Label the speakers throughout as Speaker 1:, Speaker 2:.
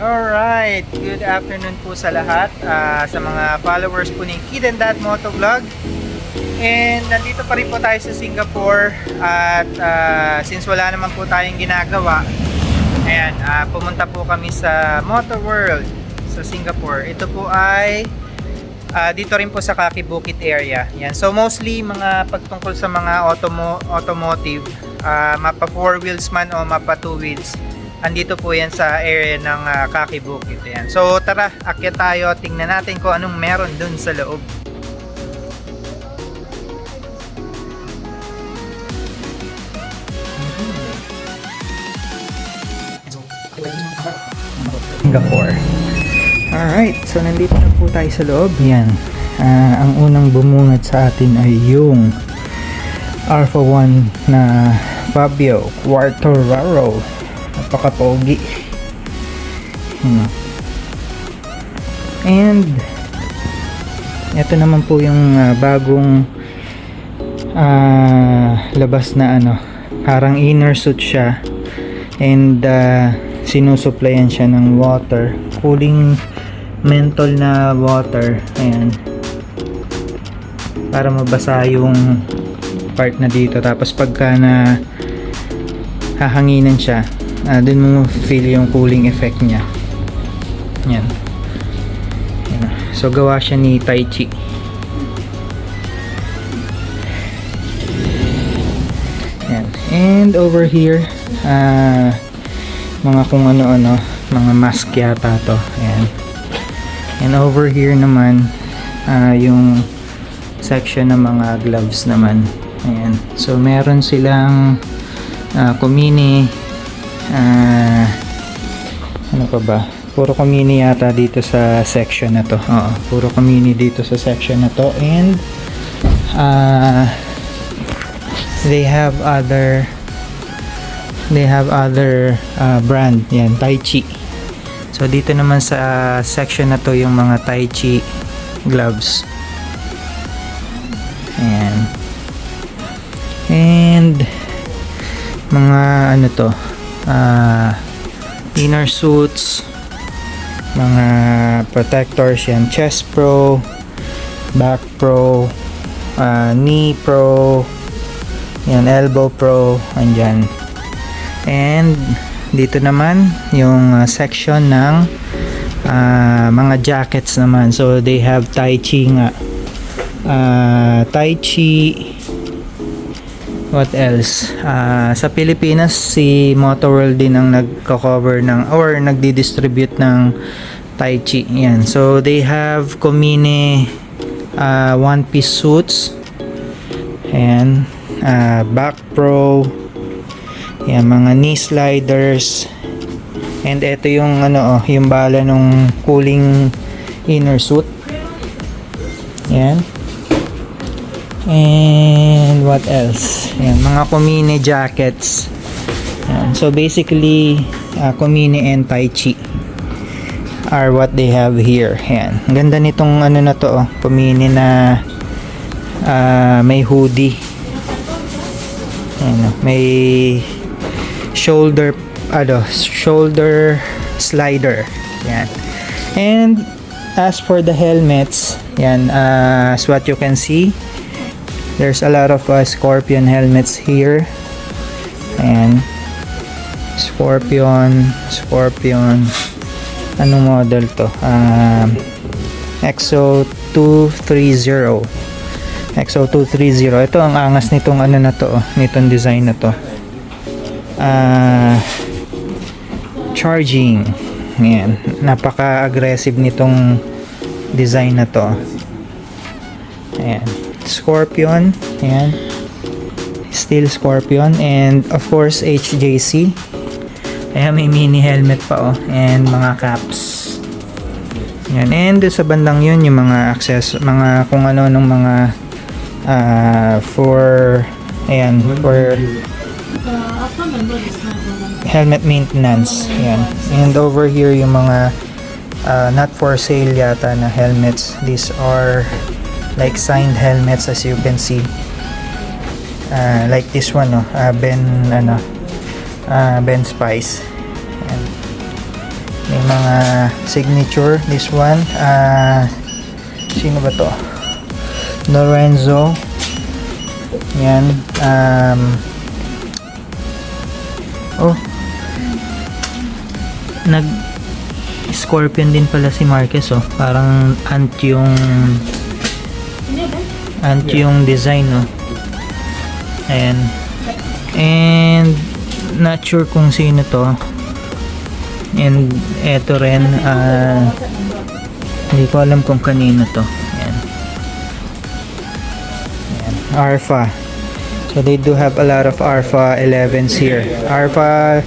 Speaker 1: Alright, good afternoon po sa lahat ah, sa mga followers po ni Kid and Dad Motovlog and nandito pa rin po tayo sa Singapore at ah, since wala naman po tayong ginagawa ayan, ah, pumunta po kami sa Motor World sa Singapore. Ito po ay ah, dito rin po sa Kaki Bukit area. Yan. so mostly mga pagtungkol sa mga automo- automotive ah, mapa 4 wheels man o mapa 2 wheels andito po yan sa area ng uh, Kaki Bukit. Yan. So tara, akyat tayo, tingnan natin kung anong meron dun sa loob. Singapore. Alright, so nandito na po tayo sa loob. Yan. Ah, ang unang bumungat sa atin ay yung Alpha 1 na Fabio Quartararo napaka-pogi. Yun. and ito naman po yung ah, bagong ah, labas na ano. Parang inner suit siya. And uh, sinusuplayan siya ng water. Cooling menthol na water. Ayan. Para mabasa yung part na dito. Tapos pagka na hahanginan siya uh, dun mo feel yung cooling effect niya. Yan. Yan. so gawa siya ni Tai Chi. Yan. And over here ah mga kung ano-ano mga mask yata to. Ayan and over here naman ah, yung section ng mga gloves naman. Ayan. So meron silang uh, kumini ah ano pa ba? Puro kumini yata dito sa section na to. Oo puro kumini dito sa section na to. And ah they have other they have other uh, brand. Yan Tai Chi. So dito naman sa section na to yung mga Tai Chi gloves. Ayan. And mga ano to ah inner suits mga protectors yan chest pro back pro ah, knee pro yan elbow pro andyan. And dito naman yung ah, section ng ah, mga jackets naman. So they have tai chi nga. Ah, tai chi what else? Ah, sa Pilipinas si Motorworld din ang nagko-cover ng or nagdi-distribute ng Tai Chi. Yan. So they have Komine ah, one piece suits. And ah, back pro. Yan mga knee sliders. And ito yung ano oh, yung bala nung cooling inner suit. Yan And what else? Yan, mga Komine jackets. Yan. So basically, uh, Komine and Tai Chi are what they have here. Yan. Ang ganda nitong ano na to, oh, Komine na ah, may hoodie. Yan, oh, may shoulder ano, shoulder slider. Yan. And as for the helmets, yan, uh, as what you can see, There's a lot of uh, Scorpion helmets here. Ayan. Scorpion, Scorpion. Anong model to? Um, EXO 230. EXO 230. Ito ang angas nitong ano na to, oh, nitong design na to. Ah, charging. Ayan. Napaka-aggressive nitong design na to. Ayan. Scorpion. Ayan. Steel Scorpion. And of course, HJC. Ayan, may mini helmet pa oh. And mga caps. Ayan. And sa bandang yun, yung mga access, mga kung ano nung mga ah, for ayan, for helmet maintenance. Ayan. And over here yung mga uh, not for sale yata na helmets. These are like signed helmets as you can see. Uh, like this one, no? uh, Ben, ano, uh, Ben Spice. Ayan. May mga signature. This one, ah, sino ba to? Lorenzo. Yan. Um, oh. Nag Scorpion din pala si Marquez oh. Parang ant yung ant yung design oh. Ayan. And not sure kung sino to. And eto rin ah hindi ko alam kung kanino to. Ayan. Ayan. Alpha. So they do have a lot of Alpha 11s here. Alpha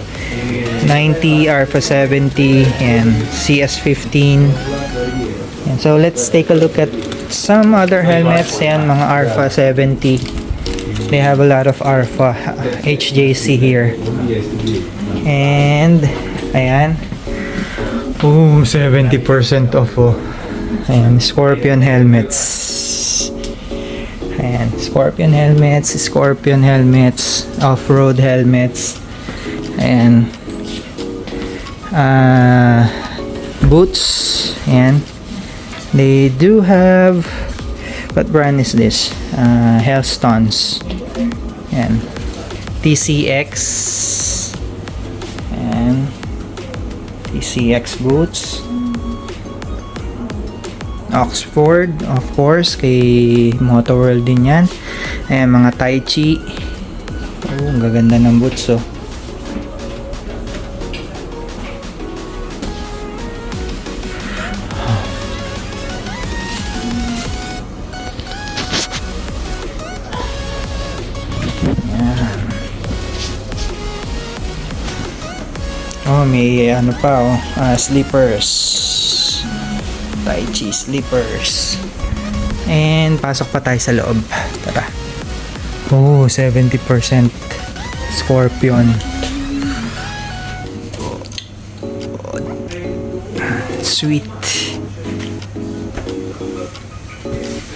Speaker 1: 90, Alpha 70, and CS15. And so let's take a look at some other helmets. Yan, mga Alpha 70. They have a lot of Alpha HJC here. And, ayan. Ooh, 70% off oh. Ayan, Scorpion helmets. Ayan, Scorpion helmets, Scorpion helmets, off-road helmets. Ayan. Uh, boots. Ayan. They do have what brand is this? Uh, Hellstones. Ayan. TCX. Ayan. TCX boots. Oxford, of course, kay Moto World din yan. Ayan, mga Tai Chi. Oh, ang gaganda ng boots, oh. May ano pa oh, ah, slippers. Tai Chi slippers. And pasok pa tayo sa loob. Tara. Oh, 70% Scorpion. Sweet.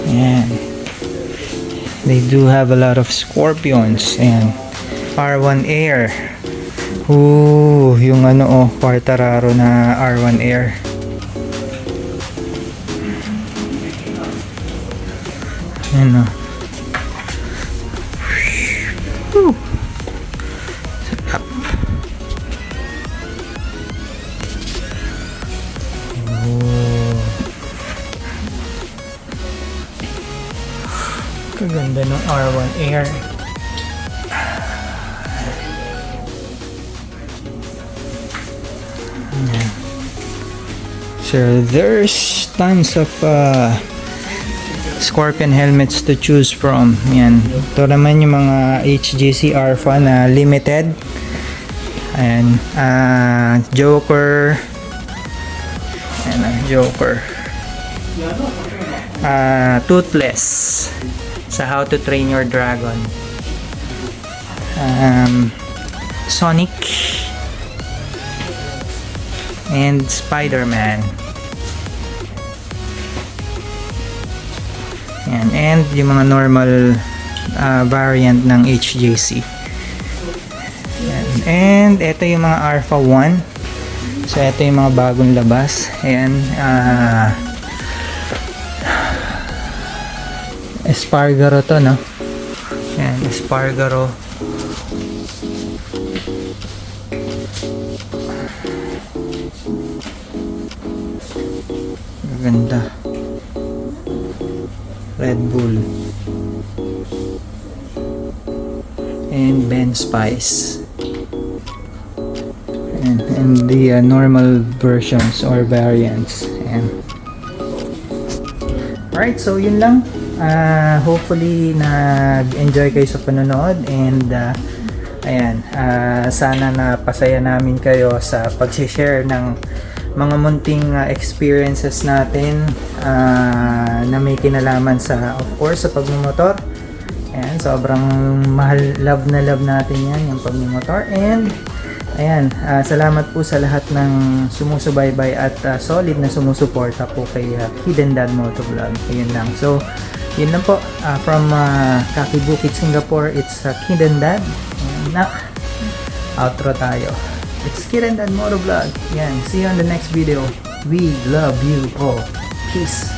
Speaker 1: Ayan. They do have a lot of Scorpions. Ayan. R1 Air. Ooh, yung ano oh, Quartararo na R1 Air. Ayan oh. Whew. Sarap. Oh. Kaganda ng R1 Air. So there's tons of uh, Scorpion helmets to choose from. Yan. Ito naman yung mga HGC Alpha na limited. Ayan. ah Joker. Ayan na, Joker. Ah, Toothless. Sa How to Train Your Dragon. Um, Sonic and Spider-Man. Yan. And yung mga normal uh, variant ng HJC. Yan. And ito yung mga Alpha 1. So ito yung mga bagong labas. Ayan. Uh, Espargaro to, no? Yan. Espargaro. Ganda. Red Bull. And Ben Spice. And, and the uh, normal versions or variants. Ayan. Alright, so yun lang. Uh, hopefully nag-enjoy kayo sa panonood and uh, ayan, uh, sana napasaya namin kayo sa pag-share ng mga munting uh, experiences natin uh, na may kinalaman sa of course sa pagmumotor. Ayan, sobrang mahal, love na love natin yan, yung pagmumotor. And, ayan, uh, salamat po sa lahat ng sumusubaybay at uh, solid na sumusuporta po kay uh, Hidden Dad Motovlog. Ayun lang. So, yun lang po. Uh, from uh, Kaki Bukit, Singapore, it's uh, Hidden Dad. Ayan na. Outro tayo. It's Kiran and Motovlog. Yan. See you on the next video. We love you all. Peace.